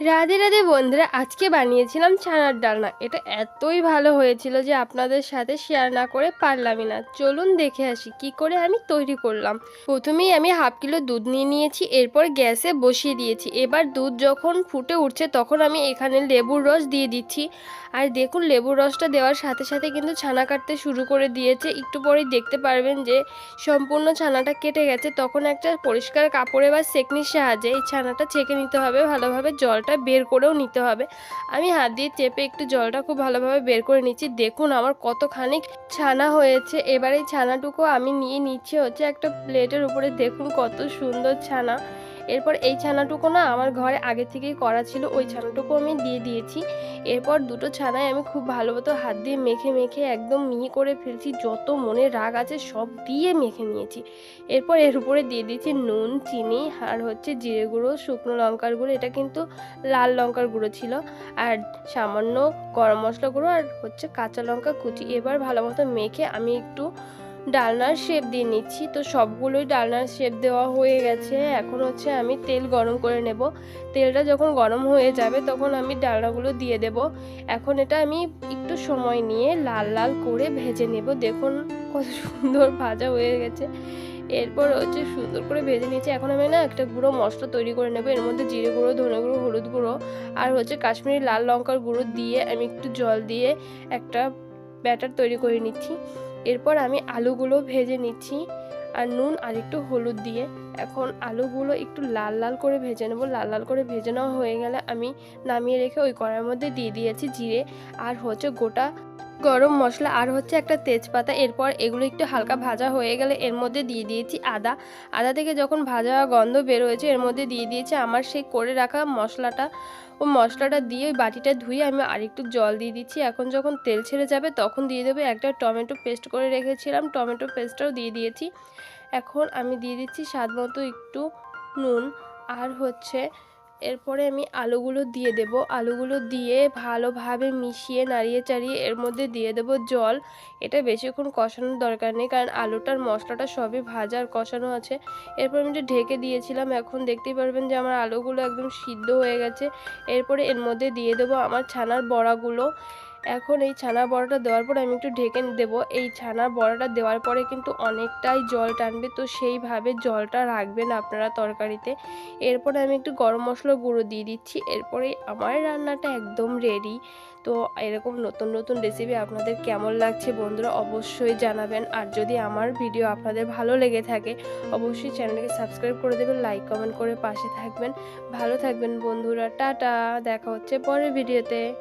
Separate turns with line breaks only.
রাধে রাধে বন্ধুরা, আজকে বানিয়েছিলাম ছানার ডালনা। এটা এতই ভালো হয়েছিল যে আপনাদের সাথে শেয়ার না করে পারলামই না। চলুন দেখে আসি কি করে আমি তৈরি করলাম। প্রথমেই আমি হাফ কিলো দুধ নিয়ে নিয়েছি, এরপর গ্যাসে বসিয়ে দিয়েছি। এবার দুধ যখন ফুটে উঠছে, তখন আমি এখানে লেবুর রস দিয়ে দিচ্ছি। আর দেখুন, লেবুর রসটা দেওয়ার সাথে সাথে কিন্তু ছানা কাটতে শুরু করে দিয়েছে। একটু পরেই দেখতে পারবেন যে সম্পূর্ণ ছানাটা কেটে গেছে। তখন একটা পরিষ্কার কাপড়ে বা সেকনির সাহায্যে এই ছানাটা ছেঁকে নিতে হবে। ভালোভাবে জলটা বের করেও নিতে হবে। আমি হাত দিয়ে চেপে একটু জলটা খুব ভালোভাবে বের করে নিচ্ছি। দেখুন আমার কতখানি ছানা হয়েছে। এবার এই ছানাটুকু আমি নিয়ে নিচ্ছি হচ্ছে একটা প্লেটের উপরে। দেখুন কত সুন্দর ছানা। এরপর এই ছানাটুকু না আমার ঘরে আগে থেকেই করা ছিল, ওই ছানাটুকু আমি দিয়ে দিয়েছি। এরপর দুটো ছানায় আমি খুব ভালো মতো হাত দিয়ে মেখে মেখে একদম মিহি করে ফেলছি, যত মনে রাগ আছে সব দিয়ে মেখে নিয়েছি। এরপর এর উপরে দিয়ে দিয়েছি নুন, চিনি আর হচ্ছে জিরে গুঁড়ো, শুকনো লঙ্কার গুঁড়ো, এটা কিন্তু লাল লঙ্কার গুঁড়ো ছিল। আর সামান্য গরম মশলা গুঁড়ো আর হচ্ছে কাঁচা লঙ্কা কুচি। এবার ভালো মতো মেখে আমি একটু ডালনার শেপ দিয়ে নিচ্ছি। তো সবগুলোই ডালনার শেপ দেওয়া হয়ে গেছে। এখন হচ্ছে আমি তেল গরম করে নেব। তেলটা যখন গরম হয়ে যাবে তখন আমি ডালনাগুলো দিয়ে দেব। এখন এটা আমি একটু সময় নিয়ে লাল লাল করে ভেজে নেব। দেখুন কত সুন্দর ভাজা হয়ে গেছে। এরপর হচ্ছে সুন্দর করে ভেজে নিয়েছি এখন আমি না একটা গুঁড়ো মশলা তৈরি করে নেব। এর মধ্যে জিরে গুঁড়ো, ধনে গুঁড়ো, হলুদ গুঁড়ো আর হচ্ছে কাশ্মীরি লাল লঙ্কার গুঁড়ো দিয়ে আমি একটু জল দিয়ে একটা ব্যাটার তৈরি করে নিচ্ছি। এরপর আমি আলুগুলো ভেজে নিচ্ছি আর নুন আর একটু হলুদ দিয়ে। এখন আলুগুলো একটু লাল লাল করে ভেজে নেব। লাল লাল করে ভেজে নেওয়া হয়ে গেলে আমি নামিয়ে রেখে ওই কড়াইয়ের মধ্যে দিয়ে দিয়েছি জিরে। আর হচ্ছে গোটা গরম মশলা আর হচ্ছে একটা তেজপাতা, এরপর এগুলো একটু হালকা ভাজা হয়ে গেলে এর মধ্যে দিয়ে দিয়েছি আদা। আদা থেকে যখন ভাজা গন্ধ বের হয়েছে এর মধ্যে দিয়ে দিয়েছি আমার সেই করে রাখা মশলাটা। ও মশলাটা দিয়ে ওই বাটিটা ধুয়ে আমি আরেকটু জল দিয়ে দিচ্ছি। এখন যখন তেল ছেড়ে যাবে, তখন দিয়ে দেবো একটা টমেটো পেস্ট করে রেখেছিলাম। টমেটো পেস্টটাও দিয়ে দিয়েছি। এখন আমি দিয়ে দিচ্ছি স্বাদ মতো একটু নুন আর হচ্ছে এরপরে আমি আলুগুলো দিয়ে দেব। আলুগুলো দিয়ে ভালোভাবে মিশিয়ে, নাড়িয়ে চাড়িয়ে এর মধ্যে দিয়ে দেব জল। এটা বেশিক্ষণ কষানোর দরকার নেই কারণ আলুটার মশলাটা সবই ভাজা আর কষানো আছে। এরপর আমি যে ঢেকে দিয়েছিলাম, এখন দেখতেই পারবেন যে আমার আলুগুলো একদম সিদ্ধ হয়ে গেছে। এরপরে এর মধ্যে দিয়ে দেবো আমার ছানার বড়াগুলো। এখন এই ছানা বড়াটা দেওয়ার পর আমি একটু ঢেকে দেবো। এই ছানা বড়াটা দেওয়ার পরে কিন্তু অনেকটাই জল টানবে, তো সেইভাবে জলটা রাখবেন আপনারা তরকারিতে। এরপরে আমি একটু গরম মশলা গুঁড়ো দিয়ে দিচ্ছি। এরপরে আমার রান্নাটা একদম রেডি তো এরকম নতুন নতুন রেসিপি আপনাদের কেমন লাগছে বন্ধুরা অবশ্যই জানাবেন। আর যদি আমার ভিডিও আপনাদের ভালো লেগে থাকে, অবশ্যই চ্যানেলকে সাবস্ক্রাইব করে দেবেন লাইক কমেন্ট করে পাশে থাকবেন। ভালো থাকবেন বন্ধুরা, টাটা, দেখা হচ্ছে পরের ভিডিওতে